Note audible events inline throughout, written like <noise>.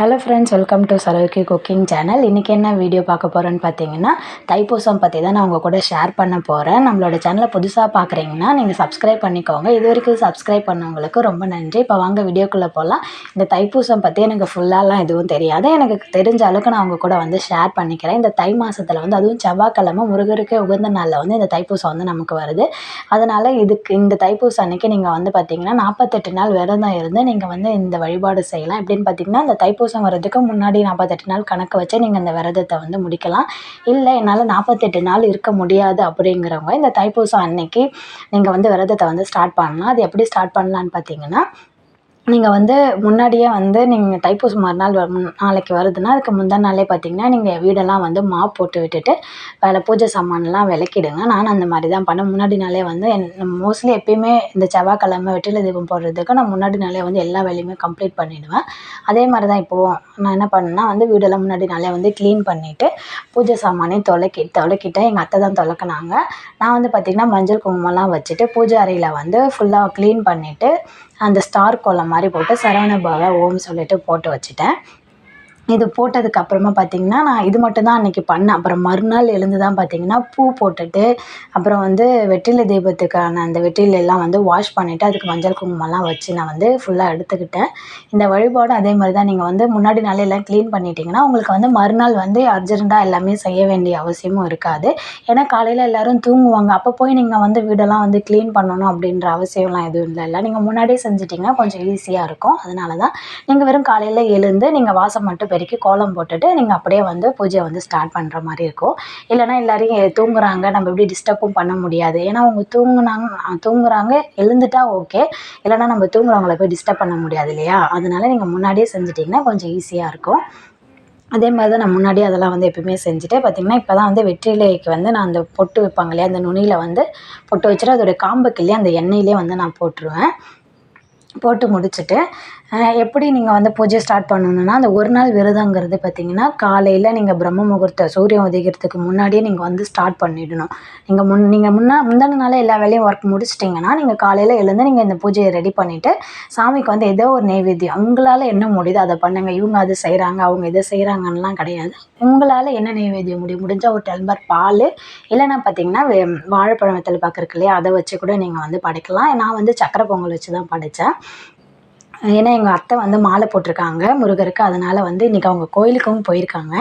Hello friends welcome to Saroki cooking channel இன்றைக்கி என்ன video பார்க்க போகிறேன்னு பார்த்தீங்கன்னா தைப்பூசம் பற்றி தான் நான் உங்கள் கூட ஷேர் பண்ண போகிறேன் நம்மளோட சேனலை புதுசாக பார்க்குறீங்கன்னா நீங்கள் சப்ஸ்கிரைப் பண்ணிக்கோங்க. இது வரைக்கும் சப்ஸ்கிரைப் பண்ணவங்களுக்கு ரொம்ப நன்றி. இப்போ வாங்க வீடியோக்குள்ளே போகலாம் இந்த தைப்பூசம் பற்றி எனக்கு ஃபுல்லாலாம் எதுவும் தெரியாது. எனக்கு தெரிஞ்ச அளவுக்கு நான் உங்கள் கூட வந்து ஷேர் பண்ணிக்கிறேன். இந்த தை மாதத்தில் வந்து அதுவும் செவ்வாய்க்கிழமை முருகருக்கே உகந்த நாளில் வந்து இந்த தைப்பூசம் வந்து நமக்கு வருது. அதனால் இதுக்கு இந்த தைப்பூசம் அன்றைக்கி நீங்கள் வந்து பார்த்தீங்கன்னா நாற்பத்தெட்டு நாள் விரதம் இருந்து நீங்கள் வந்து இந்த வழிபாடு செய்யலாம். எப்படின்னு பார்த்தீங்கன்னா இந்த தைப்பூசம் வர்றதுக்கு முன்னாடி நாற்பத்தெட்டு நாள் கணக்கு வச்சு நீங்கள் இந்த விரதத்தை வந்து முடிக்கலாம். இல்லை என்னால் நாற்பத்தெட்டு நாள் இருக்க முடியாது அப்படிங்கிறவங்க இந்த தைப்பூசம் அன்னைக்கு நீங்கள் வந்து விரதத்தை வந்து ஸ்டார்ட் பண்ணலாம். அது எப்படி ஸ்டார்ட் பண்ணலான்னு பார்த்தீங்கன்னா நீங்கள் வந்து முன்னாடியே வந்து நீங்கள் தைப்பூசம் மறுநாள் வ நாளைக்கு வருதுன்னா அதுக்கு முந்தின நாளே பார்த்தீங்கன்னா நீங்கள் வீடெல்லாம் வந்து மாப் போட்டு விட்டுட்டு அதில் பூஜை சாமான்லாம் விளக்கிடுங்க. நானும் அந்த மாதிரி தான் பண்ணேன் முன்னாடி நாளே வந்து என் மோஸ்ட்லி எப்பயுமே இந்த செவ்வாய்க்கிழமை வெற்றிலை தீபம் போடுறதுக்கு நான் முன்னாடி நாளே வந்து எல்லா வேலையுமே கம்ப்ளீட் பண்ணிவிடுவேன் அதே மாதிரி தான் இப்போவும் நான் என்ன பண்ணேன்னா வந்து வீடெல்லாம் முன்னாடி நாளே வந்து க்ளீன் பண்ணிவிட்டு பூஜை சாமானையும் தொலைக்கி தொலைக்கிட்டேன். எங்கள் அத்தை தான் தொலைக்கினாங்க. நான் வந்து பார்த்திங்கன்னா மஞ்சள் குங்குமம்லாம் வச்சுட்டு பூஜை அறையில் வந்து ஃபுல்லாக க்ளீன் பண்ணிவிட்டு அந்த ஸ்டார் கோலம் மாதிரி போட்டு சரவண பவ ஓம் சொல்லிட்டு போட்டு வச்சுட்டேன். இது போட்டதுக்கு அப்புறமா பார்த்தீங்கன்னா நான் இது மட்டும்தான் அன்றைக்கி பண்ணேன். அப்புறம் மறுநாள் எழுந்து தான் பார்த்தீங்கன்னா பூ போட்டுட்டு அப்புறம் வந்து வெற்றிலை தீபத்துக்கான அந்த வெற்றிலையெல்லாம் வந்து வாஷ் பண்ணிவிட்டு அதுக்கு மஞ்சள் குங்குமம்லாம் வச்சு நான் வந்து ஃபுல்லாக எடுத்துக்கிட்டேன். இந்த வழிபாடும் அதே மாதிரி தான் நீங்கள் வந்து முன்னாடி நாளே எல்லாம் க்ளீன் பண்ணிட்டீங்கன்னா உங்களுக்கு வந்து மறுநாள் வந்து அர்ஜென்ட்டாக எல்லாமே செய்ய வேண்டிய அவசியமும் இருக்காது. ஏன்னா காலையில் எல்லோரும் தூங்குவாங்க. அப்போ போய் நீங்கள் வந்து வீடெல்லாம் வந்து க்ளீன் பண்ணணும் அப்படின்ற அவசியம்லாம் எதுவும் இல்லை இல்லை. நீங்கள் முன்னாடியே செஞ்சிட்டிங்கன்னா கொஞ்சம் ஈஸியாக இருக்கும். அதனால தான் நீங்கள் வெறும் காலையில் எழுந்து நீங்கள் வாசம் மட்டும் வரைக்கும் கோலம் போட்டுட்டு நீங்கள் அப்படியே வந்து பூஜையை வந்து ஸ்டார்ட் பண்ணுற மாதிரி இருக்கும். இல்லைனா எல்லோரையும் தூங்குறாங்க. நம்ம எப்படி டிஸ்டர்பும் பண்ண முடியாது. ஏன்னா அவங்க தூங்குனாங்க தூங்குறாங்க எழுந்துட்டா ஓகே இல்லைனா நம்ம தூங்குறவங்கள போய் டிஸ்டர்ப் பண்ண முடியாது இல்லையா? அதனால நீங்கள் முன்னாடியே செஞ்சிட்டிங்கன்னா கொஞ்சம் ஈஸியாக இருக்கும். அதே மாதிரி தான் நான் முன்னாடியே அதெல்லாம் வந்து எப்பயுமே செஞ்சுட்டு பார்த்திங்கன்னா இப்போ தான் வந்து வெற்றிலைக்கு வந்து நான் அந்த பொட்டு வைப்பாங்க இல்லையா? அந்த நுனியில் வந்து பொட்டு வச்சுட்டு அதோடய காம்புக்கு இல்லையா? அந்த எண்ணெயிலே வந்து நான் போட்டுருவேன். போட்டு முடிச்சுட்டு எப்படி நீங்கள் வந்து பூஜை ஸ்டார்ட் பண்ணணுன்னா அந்த ஒரு நாள் விரதங்கிறது பார்த்திங்கன்னா காலையில் நீங்கள் பிரம்ம முகூர்த்த சூரியன் உதிக்கிறதுக்கு முன்னாடியே நீங்கள் வந்து ஸ்டார்ட் பண்ணிடணும். நீங்கள் முன் நீங்கள் முன்னா முந்தின நாளே எல்லா வேலையும் ஒர்க் முடிச்சிட்டிங்கன்னா நீங்கள் காலையில் எழுந்து நீங்கள் இந்த பூஜையை ரெடி பண்ணிவிட்டு சாமிக்கு வந்து ஏதோ ஒரு நெய்வேத்தியம் உங்களால் என்ன முடியுதோ அதை பண்ணுங்கள் இவங்க அது செய்கிறாங்க அவங்க இதை செய்கிறாங்கன்னெலாம் கிடையாது. உங்களால் என்ன நெய்வேத்தியம் முடியும் முடிஞ்சால் ஒரு டெல்பர் பால் இல்லைன்னா பார்த்தீங்கன்னா வாழைப்பழம் வெத்தலை பார்க்குறக்கு இல்லையா அதை வச்சு கூட நீங்கள் வந்து படைக்கலாம். நான் வந்து சக்கரை பொங்கல் வச்சு தான் படைத்தேன் ஏன்னா எங்கள் அத்தை வந்து மாலை போட்டிருக்காங்க முருகருக்கு. அதனால் வந்து இன்றைக்கி அவங்க கோயிலுக்கும் போயிருக்காங்க.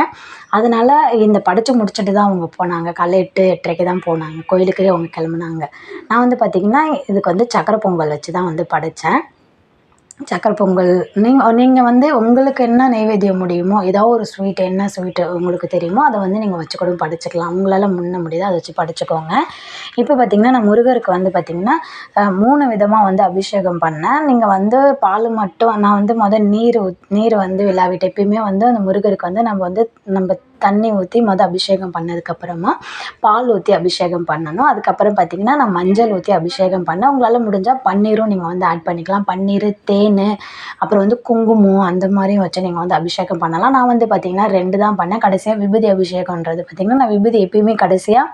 அதனால் இந்த படித்து முடிச்சுட்டு தான் அவங்க போனாங்க. காலைல எட்டு எட்டரைக்கு தான் போனாங்க. கோயிலுக்கு அவங்க கிளம்புனாங்க. நான் வந்து பார்த்திங்கன்னா இதுக்கு வந்து சக்கரை பொங்கல் வச்சு தான் வந்து படைத்தேன் சக்கரை பொங்கல். நீங்கள் நீங்கள் வந்து உங்களுக்கு என்ன நைவேத்தியம் முடியுமோ ஏதோ ஒரு ஸ்வீட் என்ன ஸ்வீட்டு உங்களுக்கு தெரியுமோ அதை வந்து நீங்கள் வச்சு கூட படிச்சுக்கலாம். உங்களால் முன்ன முடியுதோ அதை வச்சு படிச்சுக்கோங்க. இப்போ பார்த்திங்கன்னா நான் முருகருக்கு வந்து பார்த்திங்கன்னா மூணு விதமாக வந்து அபிஷேகம் பண்ணேன். நீங்கள் வந்து பால் மட்டும் நான் வந்து மொதல் நீர் நீர் வந்து விழாவிட்டு எப்பயுமே வந்து அந்த முருகருக்கு வந்து நம்ம வந்து நம்ம தண்ணி ஊற்றி மொதல் அபிஷேகம் பண்ணதுக்கப்புறமா பால் ஊற்றி அபிஷேகம் பண்ணணும். அதுக்கப்புறம் பார்த்திங்கன்னா நான் மஞ்சள் ஊற்றி அபிஷேகம் பண்ணேன். உங்களால் முடிஞ்சால் பன்னீரும் நீங்கள் வந்து ஆட் பண்ணிக்கலாம். பன்னீர் தேன் அப்புறம் வந்து குங்குமம் அந்த மாதிரியும் வச்சு நீங்கள் வந்து அபிஷேகம் பண்ணலாம். நான் வந்து பார்த்திங்கன்னா ரெண்டு தான் பண்ணேன். கடைசியாக விபூதி அபிஷேகன்றது பார்த்திங்கன்னா நான் விபூதி எப்பயுமே கடைசியாக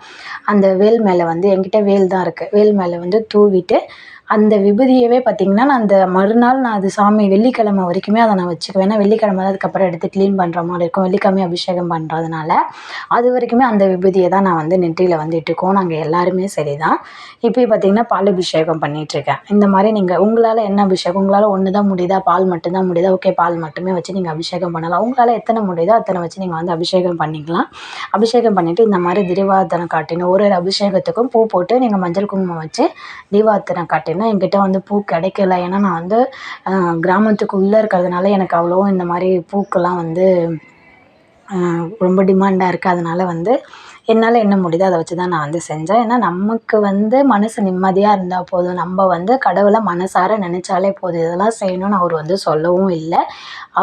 அந்த வேல் மேலே வந்து என்கிட்ட வேல் தான் இருக்குது வேல் மேலே வந்து தூவிட்டு அந்த விபூதியவே பார்த்திங்கன்னா நான் அந்த மறுநாள் நான் அது சாமி வெள்ளிக்கிழமை வரைக்குமே அதை நான் வச்சுக்குவேன். ஏன்னா வெள்ளிக்கிழமை தான் அதுக்கப்புறம் எடுத்து க்ளீன் பண்ணுற மாதிரி இருக்கும். வெள்ளிக்கிழமை அபிஷேகம் பண்ணுறதுனால அது வரைக்குமே அந்த விபூதியை தான் நான் வந்து நெற்றியில் வந்து இட்டுக்குவோம் நாங்கள் எல்லாருமே சரி தான் இப்போ பார்த்திங்கன்னா பால் அபிஷேகம் பண்ணிகிட்ருக்கேன் இந்த மாதிரி நீங்கள் உங்களால் என்ன அபிஷேகம்? உங்களால் ஒன்று தான் முடியுதா? பால் மட்டும்தான் முடியுதா? ஓகே பால் மட்டுமே வச்சு நீங்கள் அபிஷேகம் பண்ணலாம். உங்களால் எத்தனை முடியுதோ அத்தனை வச்சு நீங்கள் வந்து அபிஷேகம் பண்ணிக்கலாம். அபிஷேகம் பண்ணிவிட்டு இந்த மாதிரி திருவாத்தனை காட்டின ஒரு ஒரு அபிஷேகத்துக்கும் பூ போட்டு நீங்கள் மஞ்சள் குங்குமம் வச்சு தீவாத்தனை காட்டின அப்படின்னா என்கிட்ட வந்து பூ கிடைக்கல. ஏன்னா நான் வந்து கிராமத்துக்கு உள்ளே இருக்கிறதுனால எனக்கு அவ்வளோவும் இந்த மாதிரி பூக்கெல்லாம் வந்து ரொம்ப டிமாண்டாக இருக்குது அதனால் வந்து என்னால் என்ன முடியுதோ அதை வச்சு தான் நான் வந்து செஞ்சேன். ஏன்னா நமக்கு வந்து மனசு நிம்மதியாக இருந்தால் போதும். நம்ம வந்து கடவுளை மனசார நினச்சாலே போதும். இதெல்லாம் செய்யணும்னு அவர் வந்து சொல்லவும் இல்லை.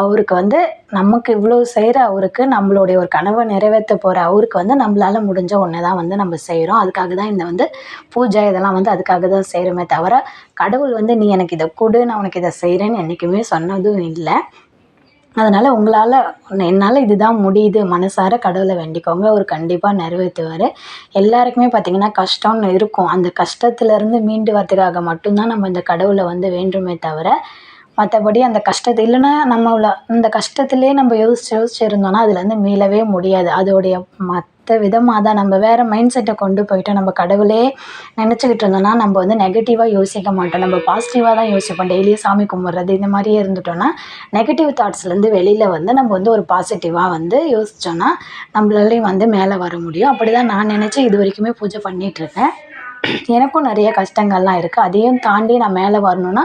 அவருக்கு வந்து நமக்கு இவ்வளோ செய்கிற அவருக்கு நம்மளுடைய ஒரு கனவை நிறைவேற்ற போகிற அவருக்கு வந்து நம்மளால் முடிஞ்ச ஒன்று தான் வந்து நம்ம செய்கிறோம் அதுக்காக தான் இந்த வந்து பூஜை இதெல்லாம் வந்து அதுக்காக தான் செய்கிறோமே தவிர கடவுள் வந்து நீ எனக்கு இதை கொடு நான் உனக்கு இதை செய்கிறேன்னு என்றைக்குமே சொன்னதும் இல்லை. அதனால் உங்களால் என்னால் இது தான் முடியுது. மனசார கடவுளை வேண்டிக்கோங்க. அவர் கண்டிப்பாக நிறைவேற்றுவார். எல்லாருக்குமே பார்த்திங்கன்னா கஷ்டம்னு இருக்கும். அந்த கஷ்டத்துலேருந்து மீண்டு வரதுக்காக மட்டும்தான் நம்ம இந்த கடவுளை வந்து வேண்டுமே தவிர மற்றபடி அந்த கஷ்டத்தை இல்லைன்னா நம்மளை இந்த கஷ்டத்துலேயே நம்ம யோசிச்சு யோசிச்சு அதுலேருந்து மீளவே முடியாது. அதோடைய மற்ற விதமாக தான் நம்ம வேறு மைண்ட் செட்டை கொண்டு போயிட்டு நம்ம கடவுளே நினச்சிக்கிட்டு இருந்தோம்னா நம்ம வந்து நெகட்டிவாக யோசிக்க மாட்டோம். நம்ம பாசிட்டிவாக தான் யோசிப்போம். டெய்லியும் சாமி கும்பிட்றது இந்த மாதிரியே இருந்துட்டோன்னா நெகட்டிவ் தாட்ஸ்லேருந்து வெளியில் வந்து நம்ம வந்து ஒரு பாசிட்டிவாக வந்து யோசித்தோன்னா நம்மளாலையும் வந்து மேலே வர முடியும். அப்படி தான் நான் நினச்சி இது வரைக்குமே பூஜை பண்ணிகிட்ருக்கேன் எனக்கும் நிறைய கஷ்டங்கள்லாம் இருக்குது அதையும் தாண்டி நான் மேலே வரணுன்னா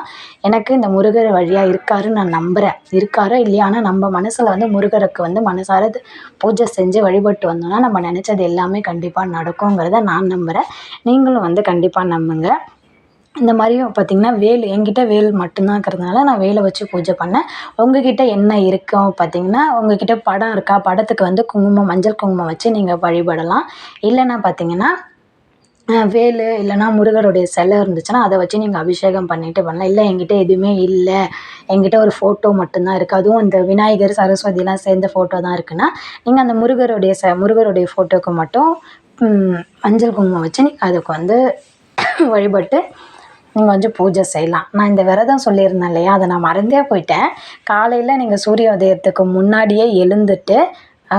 எனக்கு இந்த முருகர் வழியாக இருக்காருன்னு நான் நம்புகிறேன் இருக்காரோ இல்லையா ஆனால் நம்ம மனசில் வந்து முருகருக்கு வந்து மனசார பூஜை செஞ்சு வழிபட்டு வந்தோம்னா நம்ம நினச்சது எல்லாமே கண்டிப்பாக நடக்குங்கிறத நான் நம்புகிறேன் நீங்களும் வந்து கண்டிப்பாக நம்புங்க. இந்த மாதிரியும் பார்த்திங்கன்னா வேல் என்கிட்ட வேல் மட்டும்தான் இருக்கிறதுனால நான் வேலை வச்சு பூஜை பண்ணேன். உங்ககிட்ட என்ன இருக்கும் பார்த்திங்கன்னா உங்ககிட்ட படம் இருக்கா? படத்துக்கு வந்து குங்குமம் மஞ்சள் குங்குமம் வச்சு நீங்கள் வழிபடலாம். இல்லைன்னா பார்த்திங்கன்னா வேல் இல்லைன்னா முருகருடைய சிலை இருந்துச்சுன்னா அதை வச்சு நீங்கள் அபிஷேகம் பண்ணிட்டு பண்ணலாம் இல்லை என்கிட்ட எதுவுமே இல்லை. என்கிட்ட ஒரு ஃபோட்டோ மட்டும்தான் இருக்குது அதுவும் இந்த விநாயகர் சரஸ்வதிலாம் சேர்ந்த ஃபோட்டோ தான் இருக்குன்னா நீங்கள் அந்த முருகருடைய ச முருகருடைய ஃபோட்டோவுக்கு மட்டும் மஞ்சள் குங்குமம் வச்சு நீங்கள் அதுக்கு வந்து <coughs> வழிபட்டு நீங்கள் வந்து பூஜை செய்யலாம். நான் இந்த விரதம் சொல்லியிருந்தேன் இல்லையா? அதை நான் மறந்தே போயிட்டேன். காலையில் நீங்கள் சூரிய உதயத்துக்கு முன்னாடியே எழுந்துட்டு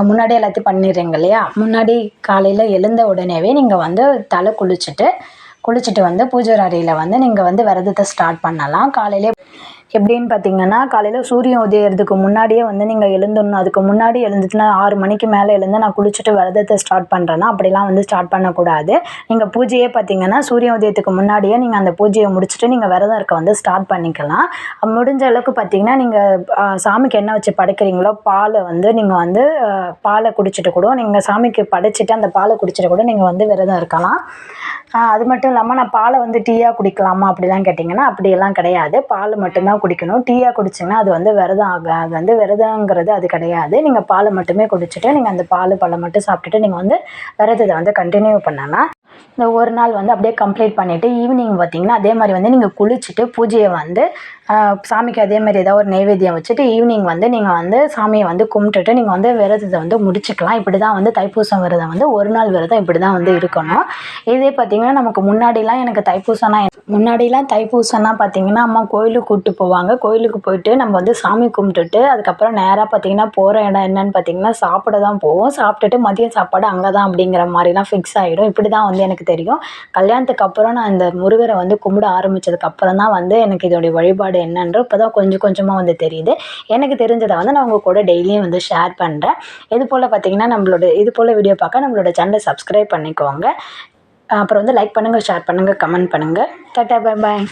முன்னாடி எல்லாத்தையும் பண்ணிடுறீங்க இல்லையா? முன்னாடி காலையில் எழுந்த உடனேவே நீங்கள் வந்து தலை குளிச்சுட்டு குளிச்சுட்டு வந்து பூஜை அறையில் வந்து நீங்கள் வந்து விரதத்தை ஸ்டார்ட் பண்ணலாம். காலையிலே எப்படின்னு பார்த்தீங்கன்னா காலையில் சூரியன் உதயறதுக்கு முன்னாடியே வந்து நீங்கள் எழுந்துடணும் அதுக்கு முன்னாடி எழுந்துட்டுனா ஆறு மணிக்கு மேலே எழுந்து நான் குளிச்சுட்டு விரதத்தை ஸ்டார்ட் பண்ணுறேன்னா அப்படிலாம் வந்து ஸ்டார்ட் பண்ணக்கூடாது. நீங்கள் பூஜையே பார்த்தீங்கன்னா சூரிய உதயத்துக்கு முன்னாடியே நீங்கள் அந்த பூஜையை முடிச்சுட்டு நீங்கள் விரதம் இருக்க வந்து ஸ்டார்ட் பண்ணிக்கலாம். முடிஞ்ச அளவுக்கு பார்த்தீங்கன்னா நீங்கள் சாமிக்கு என்ன வச்சு படைக்கிறீங்களோ பாலை வந்து நீங்கள் வந்து பாலை குடிச்சிட்டு கூட நீங்கள் சாமிக்கு படைச்சிட்டு அந்த பாலை குடிச்சிட்டு கூட நீங்கள் வந்து விரதம் இருக்கலாம். அது மட்டும் இல்லாமல் நான் பாலை வந்து டீயாக குடிக்கலாமா அப்படிலாம் கேட்டிங்கன்னா அப்படியெல்லாம் கிடையாது. பால் மட்டும்தான் குடிக்கணும். டீயாக குடிச்சிங்கன்னா அது வந்து விரதம் ஆக அது வந்து விரதங்கிறது அது கிடையாது. நீங்கள் பாலை மட்டுமே குடிச்சிட்டு நீங்கள் அந்த பால் பழம் மட்டும் சாப்பிட்டுட்டு நீங்கள் வந்து விரதத்தை வந்து கண்டினியூ பண்ணலாம். இந்த ஒரு நாள் வந்து அப்படியே கம்ப்ளீட் பண்ணிவிட்டு ஈவினிங் பார்த்திங்கன்னா அதே மாதிரி வந்து நீங்கள் குளிச்சுட்டு பூஜையை வந்து சாமிக்கு அதே மாதிரி ஏதாவது ஒரு நைவேத்தியம் வச்சுட்டு ஈவினிங் வந்து நீங்கள் வந்து சாமியை வந்து கும்பிட்டுட்டு நீங்கள் வந்து விரதத்தை வந்து முடிச்சுக்கலாம். இப்படி தான் வந்து தைப்பூசம் விரதம் வந்து ஒரு நாள் விரதம் இப்படி தான் வந்து இருக்கணும். இதே பார்த்திங்கன்னா நமக்கு முன்னாடிலாம் எனக்கு தைப்பூசம்னா முன்னாடிலாம் தைப்பூசம்னா பார்த்திங்கன்னா அம்மா கோயிலுக்கு கூப்பிட்டு போவாங்க. கோயிலுக்கு போயிட்டு நம்ம வந்து சாமி கும்பிட்டுட்டு அதுக்கப்புறம் நேராக பார்த்திங்கன்னா போகிற இடம் என்னன்னு பார்த்திங்கன்னா சாப்பிட தான் போவோம். சாப்பிட்டுட்டு மதியம் சாப்பாடு அங்கே தான் அப்படிங்கிற மாதிரிலாம் ஃபிக்ஸ் ஆகிடும் இப்படி தான் வந்து எனக்கு தெரியும். கல்யாணத்துக்கு அப்புறம் நான் இந்த முருகரை வந்து கும்பிட ஆரம்பித்ததுக்கு அப்புறம் தான் வந்து எனக்கு இதோடைய வழிபாடு என்னன்ற இப்போ தான் கொஞ்சம் கொஞ்சமாக வந்து தெரியுது. எனக்கு தெரிஞ்சதை வந்து நான் உங்கள் கூட டெய்லியும் வந்து ஷேர் பண்ணுறேன் இது போல் பார்த்திங்கன்னா நம்மளோட இது போல் வீடியோ பார்க்க நம்மளோட சேனலை சப்ஸ்கிரைப் பண்ணிக்கோங்க. அப்புறம் வந்து லைக் பண்ணுங்கள் ஷேர் பண்ணுங்கள் கமெண்ட் பண்ணுங்கள் டாட்டா பாய் பாய்